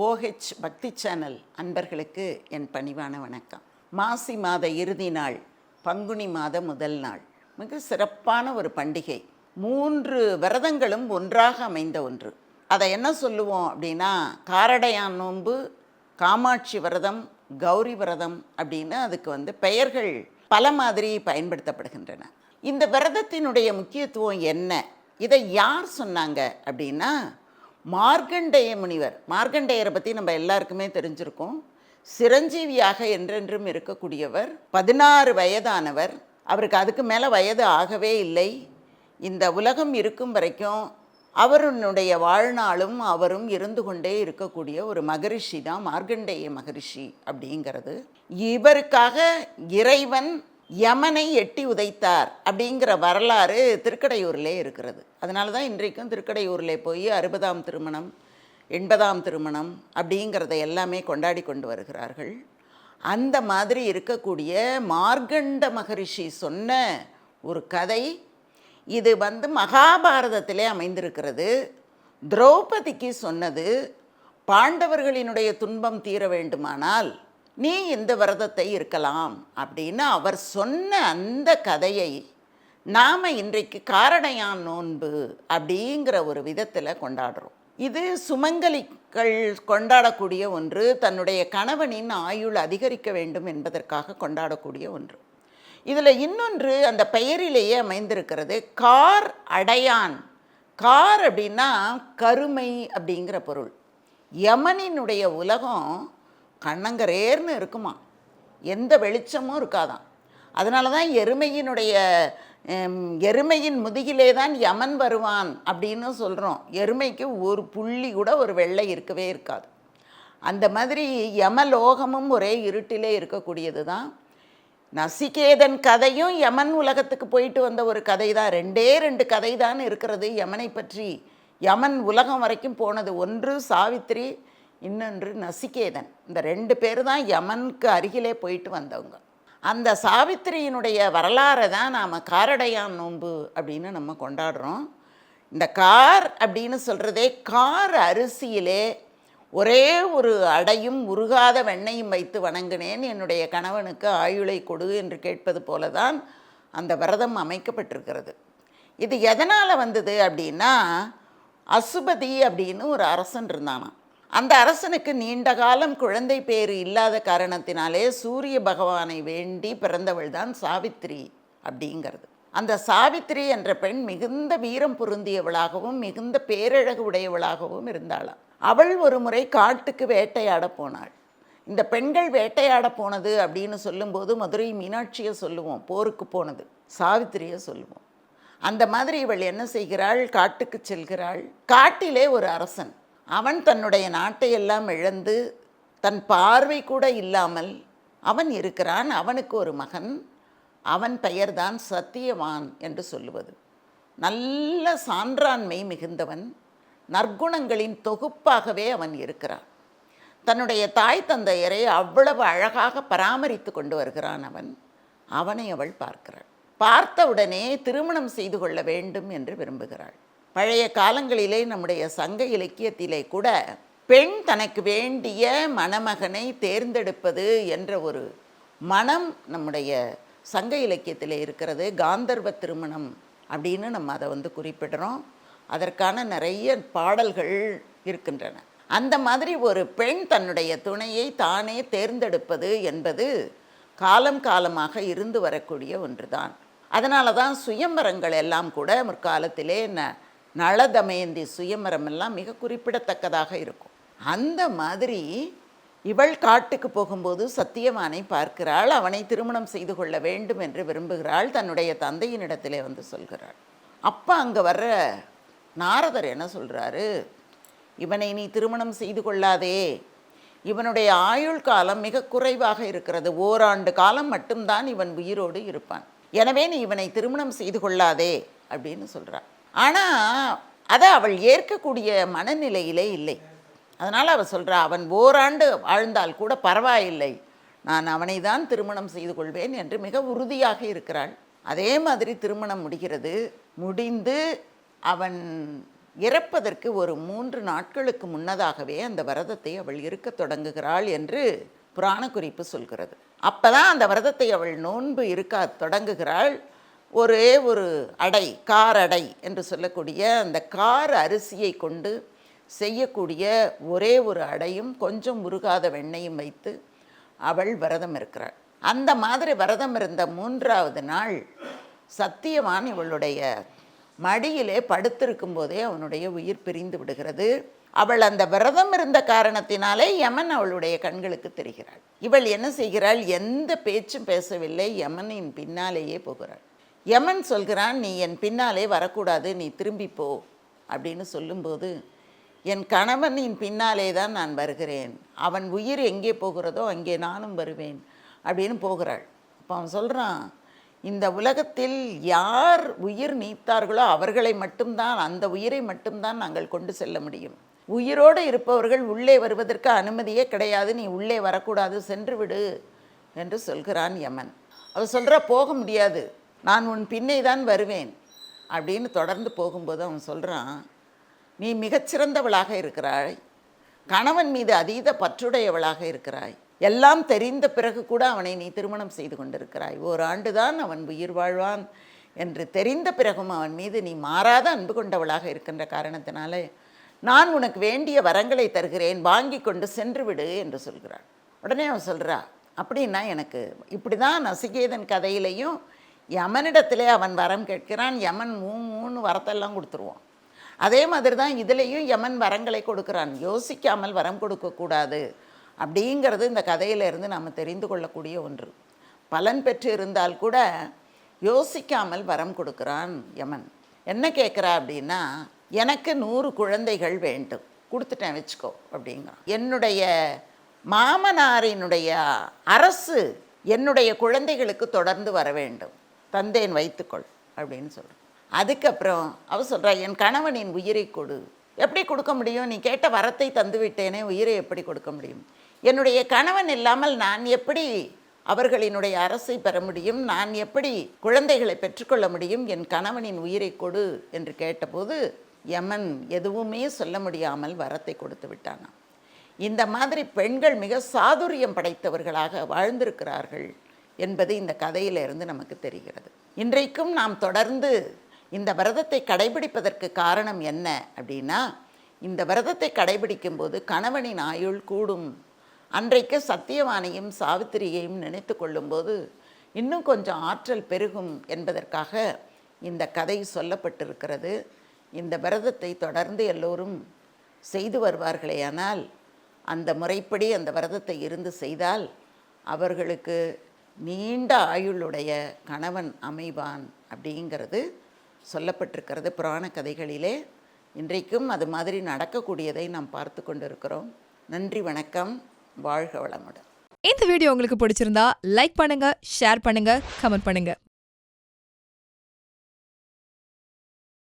OH பக்தி channel அன்பர்களுக்கு என் பணிவான வணக்கம். மாசி மாத இறுதி நாள் பங்குனி மாத முதல் நாள். மிக சிறப்பான ஒரு பண்டிகை. மூன்று விரதங்களும் ஒன்றாக அமைந்த ஒன்று. அதை என்ன சொல்லுவோம் அப்படின்னா காரடையான் நோன்பு காமாட்சி விரதம் கௌரி விரதம் அப்படின்னு அதுக்கு வந்து பெயர்கள் பல மாதிரி பயன்படுத்தப்படுகின்றன. இந்த விரதத்தினுடைய முக்கியத்துவம் என்ன? இதை யார் சொன்னாங்க அப்படின்னா மார்க்கண்டேய முனிவர். மார்க்கண்டேயரை பற்றி நம்ம எல்லாருக்குமே தெரிஞ்சிருக்கோம். சிரஞ்சீவியாக என்றென்றும் இருக்கக்கூடியவர் பதினாறு வயதானவர். அவருக்கு அதுக்கு மேலே வயது ஆகவே இல்லை. இந்த உலகம் இருக்கும் வரைக்கும் அவருடைய வாழ்நாளும் அவரும் இருந்து கொண்டே இருக்கக்கூடிய ஒரு மகரிஷி தான் மார்க்கண்டேய மகரிஷி அப்படிங்கிறது. இவருக்காக இறைவன் யமனை எட்டி உதைத்தார் அப்படிங்கிற வரலாறு திருக்கடையூரிலே இருக்கிறது. அதனால தான் இன்றைக்கும் திருக்கடையூரில் போய் அறுபதாம் திருமணம் எண்பதாம் திருமணம் அப்படிங்கிறத எல்லாமே கொண்டாடி கொண்டு வருகிறார்கள். அந்த மாதிரி இருக்கக்கூடிய மார்கண்ட மகரிஷி சொன்ன ஒரு கதை இது வந்து மகாபாரதத்திலே அமைந்திருக்கிறது. திரௌபதிக்கு சொன்னது பாண்டவர்களினுடைய துன்பம் தீர வேண்டுமானால் நீ இந்த விரதத்தை இருக்கலாம் அப்படின்னு அவர் சொன்ன அந்த கதையை நாம் இன்றைக்கு காரடையான் நோன்பு அப்படிங்கிற ஒரு விதத்தில் கொண்டாடுறோம். இது சுமங்கலிகள் கொண்டாடக்கூடிய ஒன்று தன்னுடைய கணவனின் ஆயுள் அதிகரிக்க வேண்டும் என்பதற்காக கொண்டாடக்கூடிய ஒன்று. இதில் இன்னொன்று அந்த பெயரிலேயே அமைந்திருக்கிறது கார் அடையான். கார் அப்படின்னா கருமை அப்படிங்கிற பொருள். யமனினுடைய உலகம் கண்ணங்கரேர்னு இருக்குமா? எந்த வெளிச்சமும் இருக்காதான் அதனால தான் எருமையினுடைய எருமையின் முதுகிலே தான் யமன் வருவான் அப்படின்னு சொல்கிறோம் எருமைக்கு ஒரு புள்ளி கூட ஒரு வெள்ளை இருக்கவே இருக்காது. அந்த மாதிரி யமலோகமும் ஒரே இருட்டிலே இருக்கக்கூடியது தான் நசிகேதன் கதையும் யமன் உலகத்துக்கு போயிட்டு வந்த ஒரு கதை தான் ரெண்டே ரெண்டு கதை தான் இருக்கிறது யமனை பற்றி. யமன் உலகம் வரைக்கும் போனது. ஒன்று சாவித்திரி இன்னொன்று நசிகேதன். இந்த ரெண்டு பேர் தான் யமனுக்கு அருகிலே போயிட்டு வந்தவங்க. அந்த சாவித்திரியினுடைய வரலாறை தான் நாம் காரடையான் நோன்பு அப்படின்னு நம்ம கொண்டாடுறோம். இந்த கார் அப்படின்னு சொல்கிறதே கார் அரிசியிலே ஒரே ஒரு அடையும் உருகாத வெண்ணையும் வைத்து வணங்கினேன். என்னுடைய கணவனுக்கு ஆயுளை கொடு என்று கேட்பது போல தான் அந்த விரதம் அமைக்கப்பட்டிருக்கிறது. இது எதனால் வந்தது அப்படின்னா அசுபதி அப்படின்னு ஒரு அரசன் இருந்தானான் அந்த அரசனுக்கு நீண்ட காலம் குழந்தை பேறு இல்லாத காரணத்தினாலே சூரிய பகவானை வேண்டி பிறந்தவள் தான் சாவித்திரி அப்படிங்கிறது. அந்த சாவித்திரி என்ற பெண் மிகுந்த வீரம் பொருந்தியவளாகவும் மிகுந்த பேரழகு உடையவளாகவும் இருந்தாளாம். அவள் ஒரு முறை காட்டுக்கு வேட்டையாட போனாள். இந்த பெண்கள் வேட்டையாட போனது அப்படின்னு சொல்லும்போது மதுரை மீனாட்சியை சொல்லுவோம் போருக்கு போனது சாவித்திரியை சொல்லுவோம். அந்த மாதிரி இவள் என்ன செய்கிறாள்? காட்டுக்கு செல்கிறாள். காட்டிலே ஒரு அரசன். அவன் தன்னுடைய நாட்டை எல்லாம் இழந்து தன் பார்வை கூட இல்லாமல் அவன் இருக்கிறான் அவனுக்கு ஒரு மகன் அவன் பெயர்தான் சத்தியவான் என்று சொல்லுவது. நல்ல சான்றாண்மை மிகுந்தவன் நற்குணங்களின் தொகுப்பாகவே அவன் இருக்கிறான். தன்னுடைய தாய் தந்தையரை அவ்வளவு அழகாக பராமரித்து கொண்டு வருகிறான் அவன். அவனை அவள் பார்க்கிறாள். பார்த்தவுடனே திருமணம் செய்து கொள்ள வேண்டும் என்று விரும்புகிறாள். பழைய காலங்களிலே நம்முடைய சங்க இலக்கியத்திலே கூட பெண் தனக்கு வேண்டிய மணமகனை தேர்ந்தெடுப்பது என்ற ஒரு மனம் நம்முடைய சங்க இலக்கியத்தில் இருக்கிறது. காந்தர்வ திருமணம் அப்படின்னு நம்ம அதை வந்து குறிப்பிடுறோம். அதற்கான நிறைய பாடல்கள் இருக்கின்றன. அந்த மாதிரி ஒரு பெண் தன்னுடைய துணையை தானே தேர்ந்தெடுப்பது என்பது காலம் காலமாக இருந்து வரக்கூடிய ஒன்றுதான். அதனால தான் சுயம்பரங்கள் எல்லாம் கூட முற்காலத்திலே ந நளதமயந்தி சுயமரமெல்லாம் எல்லாம் மிக குறிப்பிடத்தக்கதாக இருக்கும். அந்த மாதிரி இவள் காட்டுக்கு போகும்போது சத்தியவானை பார்க்கிறாள். அவனை திருமணம் செய்து கொள்ள வேண்டும் என்று விரும்புகிறாள். தன்னுடைய தந்தையினிடத்திலே வந்து சொல்கிறாள். அப்போ அங்கே வர்ற நாரதர் என்ன சொல்கிறாரு இவனை நீ திருமணம் செய்து கொள்ளாதே. இவனுடைய ஆயுள் காலம் மிக குறைவாக இருக்கிறது. ஓராண்டு காலம் மட்டும்தான் இவன் உயிரோடு இருப்பான். எனவே நீ இவனை திருமணம் செய்து கொள்ளாதே அப்படின்னு சொல்கிறான் ஆனால் அதை அவள் ஏற்கக்கூடிய மனநிலையிலே இல்லை. அதனால் அவள் சொல்கிறா அவன் ஓராண்டு வாழ்ந்தால் கூட பரவாயில்லை. நான் அவனை தான் திருமணம் செய்து கொள்வேன் என்று மிக உறுதியாக இருக்கிறாள். அதே மாதிரி திருமணம் முடிகிறது. முடிந்து அவன் இறப்பதற்கு ஒரு மூன்று நாட்களுக்கு முன்னதாகவே அந்த விரதத்தை அவள் இருக்கத் தொடங்குகிறாள் என்று புராண குறிப்பு சொல்கிறது. அப்போ தான் அந்த விரதத்தை அவள் நோன்பு இருக்க தொடங்குகிறாள். ஒரே ஒரு அடை கார் அடை என்று சொல்லக்கூடிய அந்த கார் அரிசியை கொண்டு செய்யக்கூடிய ஒரே ஒரு அடையும் கொஞ்சம் உருகாத வெண்ணையும் வைத்து அவள் விரதம் இருக்கிறாள். அந்த மாதிரி விரதம் இருந்த மூன்றாவது நாள் சத்தியவான் இவளுடைய மடியிலே படுத்திருக்கும் போதே அவனுடைய உயிர் பிரிந்து விடுகிறது. அவள் அந்த விரதம் இருந்த காரணத்தினாலே யமன் அவளுடைய கண்களுக்கு தெரிகிறாள். இவள் என்ன செய்கிறாள்? எந்த பேச்சும் பேசவில்லை. யமனின் பின்னாலேயே போகிறாள். யமன் சொல்கிறான் நீ என் பின்னாலே வரக்கூடாது நீ திரும்பி போ. அப்படின்னு சொல்லும்போது என் கணவனின் பின்னாலே தான் நான் வருகிறேன். அவன் உயிர் எங்கே போகிறதோ அங்கே நானும் வருவேன். அப்படின்னு போகிறாள். அப்போ அவன் சொல்கிறான் இந்த உலகத்தில் யார் உயிர் நீத்தார்களோ அவர்களை மட்டும்தான் அந்த உயிரை மட்டும்தான் நாங்கள் கொண்டு செல்ல முடியும். உயிரோடு இருப்பவர்கள் உள்ளே வருவதற்கு அனுமதியே கிடையாது. நீ உள்ளே வரக்கூடாது சென்று விடு என்று சொல்கிறான் யமன் அவன் சொல்கிறா போக முடியாது. நான் உன் பின்னே தான் வருவேன் அப்படின்னு தொடர்ந்து போகும்போது அவன் சொல்கிறான் நீ மிகச்சிறந்தவளாக இருக்கிறாய். கணவன் மீது அதீத பற்றுடையவளாக இருக்கிறாய். எல்லாம் தெரிந்த பிறகு கூட அவனை நீ திருமணம் செய்து கொண்டிருக்கிறாய். ஓராண்டு தான் அவன் உயிர் வாழ்வான். என்று தெரிந்த பிறகும் அவன் மீது நீ மாறாத அன்பு கொண்டவளாக இருக்கின்ற காரணத்தினாலே நான் உனக்கு வேண்டிய வரங்களை தருகிறேன். வாங்கி கொண்டு சென்று விடு என்று சொல்கிறாள். உடனே அவன் சொல்கிறா அப்படின்னா எனக்கு இப்படி தான் நசிகேதன் கதையிலையும் யமனிடத்திலே அவன் வரம் கேட்கிறான் யமன் மூ மூணு வரத்தெல்லாம் கொடுத்துருவான். அதே மாதிரி தான் இதுலேயும் யமன் வரங்களை கொடுக்குறான். யோசிக்காமல் வரம் கொடுக்கக்கூடாது அப்படிங்கிறது இந்த கதையிலிருந்து நாம் தெரிந்து கொள்ளக்கூடிய ஒன்று. பலன் பெற்று இருந்தால் கூட யோசிக்காமல் வரம் கொடுக்குறான் யமன். என்ன கேட்குறா அப்படின்னா எனக்கு நூறு குழந்தைகள் வேண்டும். கொடுத்துட்டேன் வச்சுக்கோ அப்படிங்கிறான். என்னுடைய மாமனாரினுடைய அரசு என்னுடைய குழந்தைகளுக்கு தொடர்ந்து வர வேண்டும். தந்தேன் வைத்துக்கொள் அப்படின்னு சொல்கிறேன் அதுக்கப்புறம் அவள் சொல்கிறா என் கணவனின் உயிரை கொடு. எப்படி கொடுக்க முடியும்? நீ கேட்ட வரத்தை தந்து விட்டேனே உயிரை எப்படி கொடுக்க முடியும்? என்னுடைய கணவன் இல்லாமல் நான் எப்படி அவர்களினுடைய அரசை பெற முடியும்? நான் எப்படி குழந்தைகளை பெற்றுக்கொள்ள முடியும்? என் கணவனின் உயிரை கொடு. என்று கேட்டபோது யமன் எதுவுமே சொல்ல முடியாமல் வரத்தை கொடுத்து விட்டானாம். இந்த மாதிரி பெண்கள் மிக சாதுரியம் படைத்தவர்களாக வாழ்ந்திருக்கிறார்கள். என்பது இந்த கதையிலிருந்து நமக்கு தெரிகிறது. இன்றைக்கும் நாம் தொடர்ந்து இந்த விரதத்தை கடைபிடிப்பதற்கு காரணம் என்ன அப்படின்னா இந்த விரதத்தை கடைபிடிக்கும் போது கணவனின் ஆயுள் கூடும். அன்றைக்கு சத்தியவானையும் சாவித்திரியையும் நினைத்து கொள்ளும்போது இன்னும் கொஞ்சம் ஆற்றல் பெருகும் என்பதற்காக இந்த கதை சொல்லப்பட்டிருக்கிறது. இந்த விரதத்தை தொடர்ந்து எல்லோரும் செய்து வருவார்களேயானால் அந்த முறைப்படி அந்த விரதத்தை இருந்து செய்தால் அவர்களுக்கு நீண்ட ஆயுளுடைய கணவன் அமைவான் அப்படிங்கிறது சொல்லப்பட்டிருக்கிறது புராண கதைகளிலே. இன்றைக்கும் அது மாதிரி நடக்கக்கூடியதை நாம் பார்த்து கொண்டிருக்கிறோம். நன்றி வணக்கம். வாழ்க வளமுடன். இந்த வீடியோ உங்களுக்கு பிடிச்சிருந்தா லைக் பண்ணுங்க ஷேர் பண்ணுங்க கமெண்ட் பண்ணுங்க.